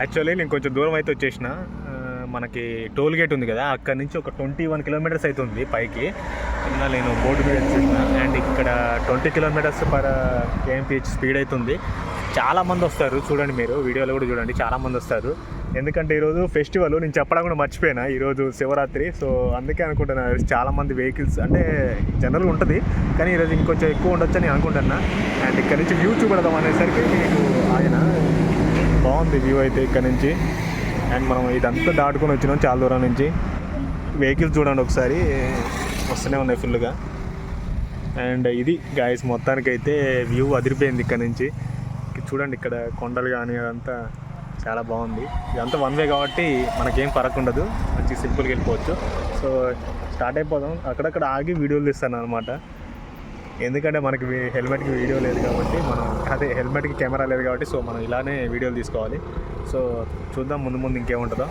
Actually నేను కొంచెం దూరం అయితే వచ్చేసిన. మనకి టోల్ గేట్ ఉంది కదా అక్కడ నుంచి ఒక ట్వంటీ వన్ కిలోమీటర్స్ అయితే ఉంది పైకి. నేను బోర్డు మీద వచ్చేసిన. అండ్ ఇక్కడ twenty kilometres per KMPH speed అవుతుంది చాలా మంది వస్తారు చూడండి మీరు వీడియోలో కూడా చూడండి చాలామంది వస్తారు. ఎందుకంటే ఈరోజు ఫెస్టివల్ నేను చెప్పడం కూడా మర్చిపోయినా ఈరోజు శివరాత్రి. సో అందుకే అనుకుంటున్నా చాలామంది వెహికల్స్ అంటే జనరల్గా ఉంటుంది కానీ ఈరోజు ఇంకొంచెం ఎక్కువ ఉండొచ్చు అని అనుకుంటున్నా. అండ్ ఇక్కడ నుంచి వ్యూ చూపెడదాం అనేసరికి మీకు ఆయన బాగుంది వ్యూ అయితే ఇక్కడ నుంచి. అండ్ మనం ఇదంతా దాటుకొని వచ్చినాం చాలా దూరం నుంచి. వెహికల్స్ చూడండి ఒకసారి. వస్తూనే ఉన్నాయి ఫుల్గా అండ్ ఇది గాయస్ మొత్తానికైతే వ్యూ అదిరిపోయింది ఇక్కడ నుంచి. చూడండి ఇక్కడ కొండలు కానీ అదంతా చాలా బాగుంది. ఇదంతా వన్ వే కాబట్టి మనకేం ఫరక్ ఉండదు. మంచి సింపుల్గా వెళ్ళిపోవచ్చు. సో స్టార్ట్ అయిపోదాం. అక్కడక్కడ ఆగి వీడియోలు తీస్తాను అనమాట ఎందుకంటే మనకి హెల్మెట్కి వీడియో లేదు కాబట్టి మనం అదే హెల్మెట్కి కెమెరా లేదు కాబట్టి సో మనం ఇలానే వీడియోలు తీసుకోవాలి. సో చూద్దాం ముందు ముందు ఇంకేముంటుందో.